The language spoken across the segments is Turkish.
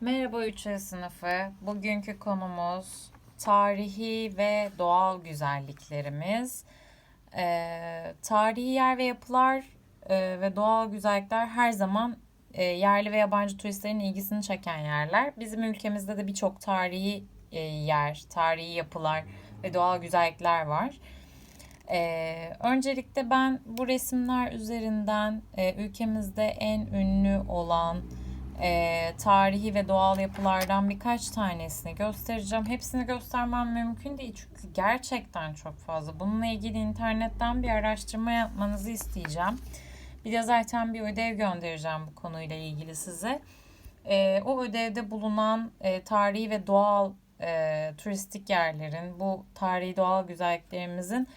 Merhaba 3. sınıfı. Bugünkü konumuz tarihi ve doğal güzelliklerimiz. Ee, tarihi yer ve yapılar e, ve doğal güzellikler her zaman e, yerli ve yabancı turistlerin ilgisini çeken yerler. Bizim ülkemizde de birçok tarihi e, yer, tarihi yapılar ve doğal güzellikler var. Ee, öncelikle ben bu resimler üzerinden e, ülkemizde en ünlü olan e, tarihi ve doğal yapılardan birkaç tanesini göstereceğim. Hepsini göstermem mümkün değil çünkü gerçekten çok fazla. Bununla ilgili internetten bir araştırma yapmanızı isteyeceğim. Bir de zaten bir ödev göndereceğim bu konuyla ilgili size. E, o ödevde bulunan e, tarihi ve doğal e, turistik yerlerin, bu tarihi doğal güzelliklerimizin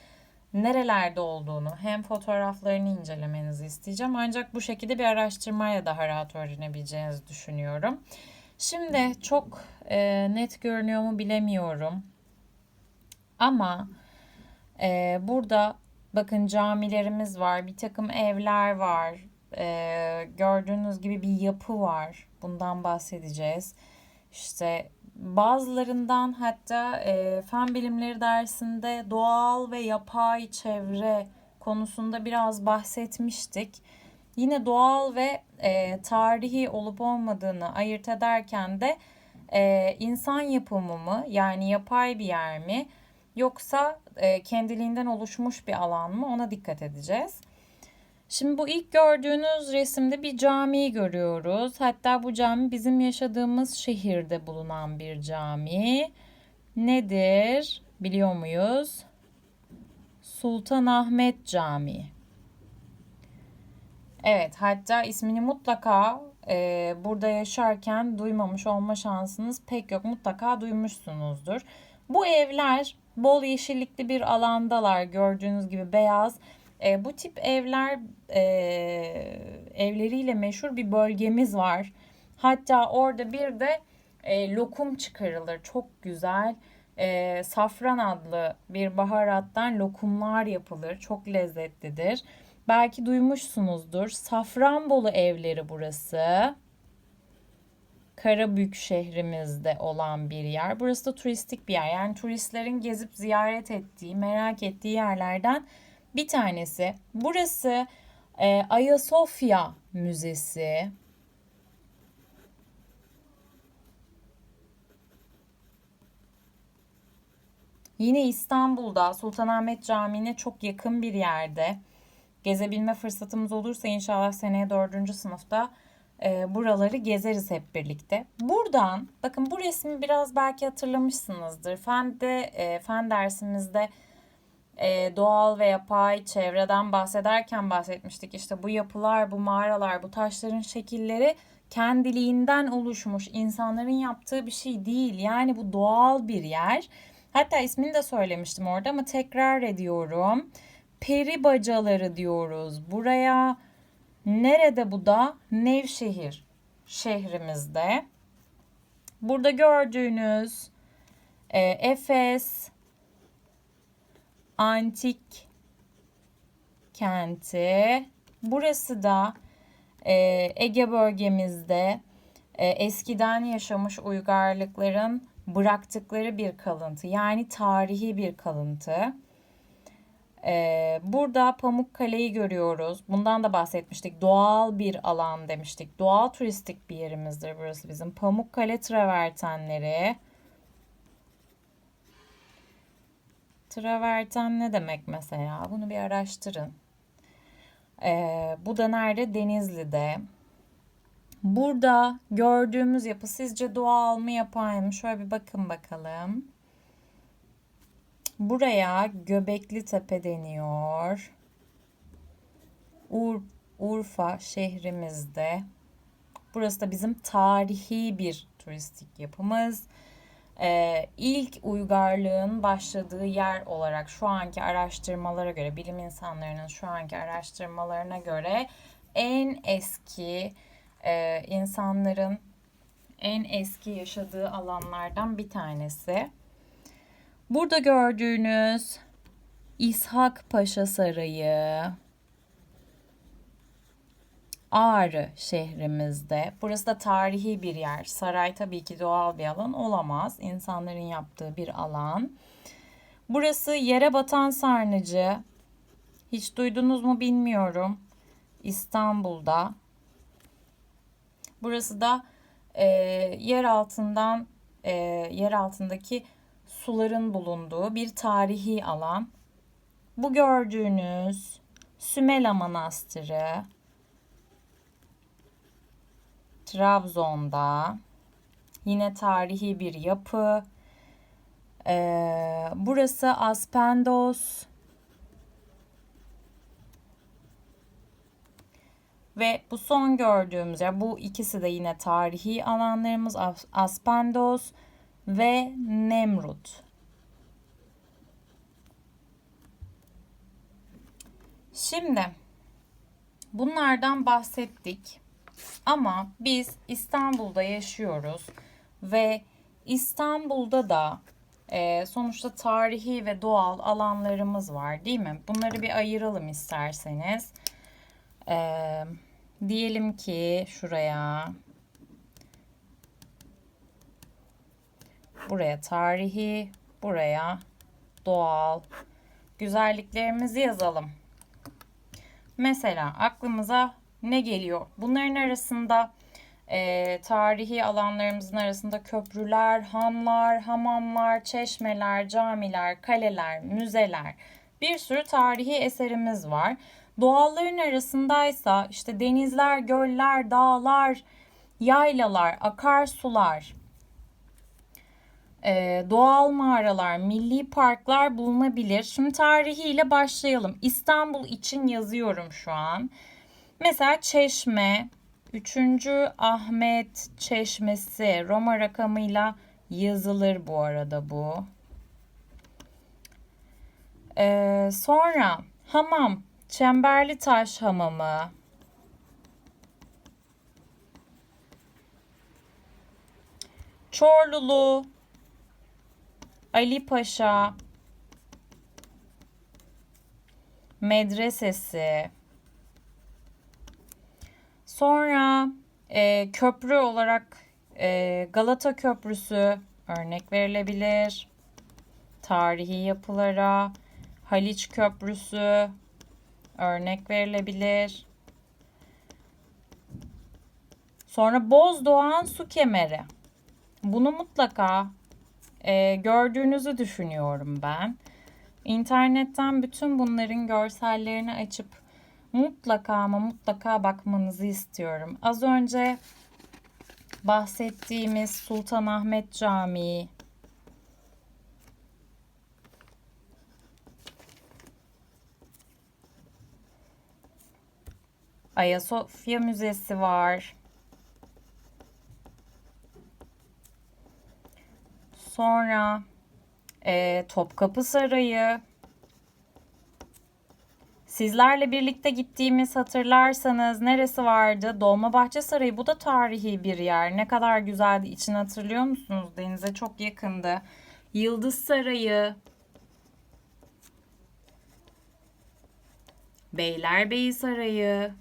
nerelerde olduğunu hem fotoğraflarını incelemenizi isteyeceğim. Ancak bu şekilde bir araştırmaya daha rahat öğrenebileceğinizi düşünüyorum. Şimdi çok e, net görünüyor mu bilemiyorum. Ama e, burada bakın camilerimiz var, bir takım evler var. E, gördüğünüz gibi bir yapı var. Bundan bahsedeceğiz. İşte Bazılarından hatta e, fen bilimleri dersinde doğal ve yapay çevre konusunda biraz bahsetmiştik. Yine doğal ve e, tarihi olup olmadığını ayırt ederken de e, insan yapımı mı yani yapay bir yer mi yoksa e, kendiliğinden oluşmuş bir alan mı ona dikkat edeceğiz. Şimdi bu ilk gördüğünüz resimde bir camiyi görüyoruz. Hatta bu cami bizim yaşadığımız şehirde bulunan bir cami. Nedir? Biliyor muyuz? Sultanahmet Camii. Evet, hatta ismini mutlaka e, burada yaşarken duymamış olma şansınız pek yok. Mutlaka duymuşsunuzdur. Bu evler bol yeşillikli bir alandalar. Gördüğünüz gibi beyaz e, bu tip evler e, evleriyle meşhur bir bölgemiz var. Hatta orada bir de e, lokum çıkarılır. Çok güzel. E, safran adlı bir baharattan lokumlar yapılır. Çok lezzetlidir. Belki duymuşsunuzdur. Safranbolu evleri burası. Karabük şehrimizde olan bir yer. Burası da turistik bir yer. Yani turistlerin gezip ziyaret ettiği, merak ettiği yerlerden bir tanesi. Burası e, Ayasofya Müzesi. Yine İstanbul'da Sultanahmet Camii'ne çok yakın bir yerde gezebilme fırsatımız olursa inşallah seneye dördüncü sınıfta e, buraları gezeriz hep birlikte. Buradan bakın bu resmi biraz belki hatırlamışsınızdır. Fende e, fen dersimizde e, doğal ve yapay çevreden bahsederken bahsetmiştik. İşte bu yapılar, bu mağaralar, bu taşların şekilleri kendiliğinden oluşmuş, insanların yaptığı bir şey değil. Yani bu doğal bir yer. Hatta ismini de söylemiştim orada ama tekrar ediyorum. Peri bacaları diyoruz. Buraya nerede bu da? Nevşehir şehrimizde. Burada gördüğünüz e, Efes, antik kenti. Burası da e, Ege bölgemizde e, eskiden yaşamış uygarlıkların bıraktıkları bir kalıntı. Yani tarihi bir kalıntı. Ee, burada Pamukkale'yi görüyoruz. Bundan da bahsetmiştik. Doğal bir alan demiştik. Doğal turistik bir yerimizdir burası bizim. Pamukkale travertenleri. Traverten ne demek mesela? Bunu bir araştırın. Ee, bu da nerede? Denizli'de. Burada gördüğümüz yapı sizce doğal mı yapay mı? Şöyle bir bakın bakalım. Buraya Göbekli Tepe deniyor. Ur, Urfa şehrimizde. Burası da bizim tarihi bir turistik yapımız e, ilk uygarlığın başladığı yer olarak şu anki araştırmalara göre, bilim insanlarının şu anki araştırmalarına göre en eski e, insanların en eski yaşadığı alanlardan bir tanesi. Burada gördüğünüz İshak Paşa Sarayı, Ağrı şehrimizde. Burası da tarihi bir yer. Saray tabii ki doğal bir alan olamaz. İnsanların yaptığı bir alan. Burası yere batan sarnıcı. Hiç duydunuz mu bilmiyorum. İstanbul'da. Burası da e, yer altından e, yer altındaki suların bulunduğu bir tarihi alan. Bu gördüğünüz Sümela Manastırı Trabzon'da yine tarihi bir yapı. Ee, burası Aspendos ve bu son gördüğümüz yer bu ikisi de yine tarihi alanlarımız Aspendos ve Nemrut. Şimdi bunlardan bahsettik. Ama biz İstanbul'da yaşıyoruz ve İstanbul'da da e, sonuçta tarihi ve doğal alanlarımız var değil mi? Bunları bir ayıralım isterseniz. E, diyelim ki şuraya buraya tarihi, buraya doğal güzelliklerimizi yazalım. Mesela aklımıza ne geliyor? Bunların arasında e, tarihi alanlarımızın arasında köprüler, hanlar, hamamlar, çeşmeler, camiler, kaleler, müzeler bir sürü tarihi eserimiz var. Doğalların arasındaysa işte denizler, göller, dağlar, yaylalar, akarsular, e, doğal mağaralar, milli parklar bulunabilir. Şimdi tarihiyle başlayalım. İstanbul için yazıyorum şu an. Mesela Çeşme, 3. Ahmet Çeşmesi Roma rakamıyla yazılır bu arada bu. Ee, sonra hamam, Çemberli Taş Hamamı. Çorlulu, Ali Paşa Medresesi. Sonra e, köprü olarak e, Galata Köprüsü örnek verilebilir. Tarihi yapılara Haliç Köprüsü örnek verilebilir. Sonra Bozdoğan su kemeri. Bunu mutlaka e, gördüğünüzü düşünüyorum ben. İnternetten bütün bunların görsellerini açıp mutlaka ama mutlaka bakmanızı istiyorum. Az önce bahsettiğimiz Sultanahmet Camii Ayasofya Müzesi var. Sonra e, Topkapı Sarayı. Sizlerle birlikte gittiğimiz hatırlarsanız neresi vardı? Dolmabahçe Sarayı. Bu da tarihi bir yer. Ne kadar güzeldi. İçini hatırlıyor musunuz? Denize çok yakındı. Yıldız Sarayı. Beylerbeyi Sarayı.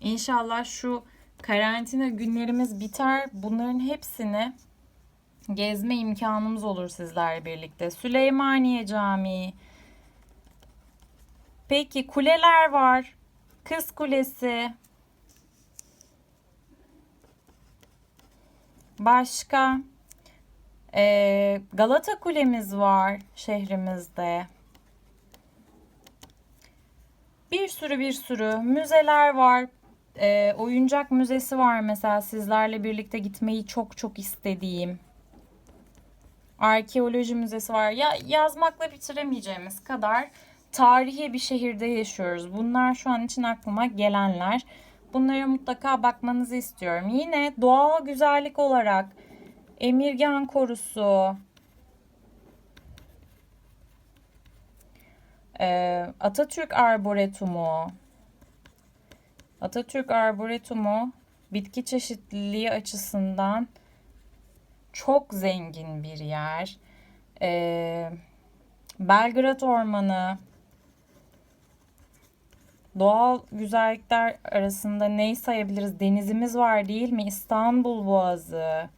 İnşallah şu karantina günlerimiz biter. Bunların hepsini gezme imkanımız olur sizlerle birlikte. Süleymaniye Camii. Peki kuleler var. Kız Kulesi. Başka ee, Galata Kulemiz var şehrimizde. Bir sürü bir sürü müzeler var. E, oyuncak müzesi var mesela sizlerle birlikte gitmeyi çok çok istediğim. Arkeoloji müzesi var. Ya yazmakla bitiremeyeceğimiz kadar tarihi bir şehirde yaşıyoruz. Bunlar şu an için aklıma gelenler. Bunlara mutlaka bakmanızı istiyorum. Yine doğal güzellik olarak Emirgan Korusu, e, Atatürk Arboretumu, Atatürk Arboretumu bitki çeşitliliği açısından çok zengin bir yer. E, Belgrad Ormanı, Doğal güzellikler arasında neyi sayabiliriz? Denizimiz var değil mi? İstanbul Boğazı.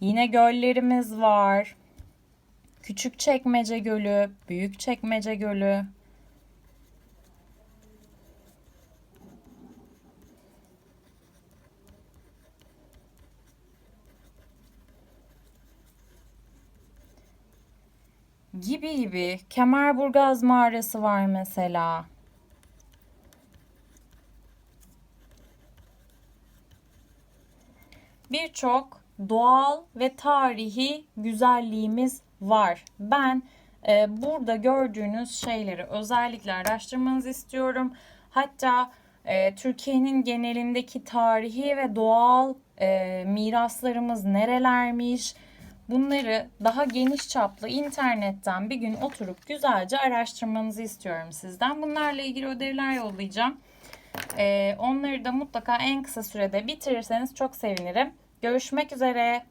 Yine göllerimiz var. Küçükçekmece Gölü, Büyükçekmece Gölü. Gibi gibi. Kemerburgaz mağarası var mesela. Birçok doğal ve tarihi güzelliğimiz var. Ben e, burada gördüğünüz şeyleri özellikle araştırmanızı istiyorum. Hatta e, Türkiye'nin genelindeki tarihi ve doğal e, miraslarımız nerelermiş? Bunları daha geniş çaplı internetten bir gün oturup güzelce araştırmanızı istiyorum sizden. Bunlarla ilgili ödevler yollayacağım. Ee, onları da mutlaka en kısa sürede bitirirseniz çok sevinirim. Görüşmek üzere.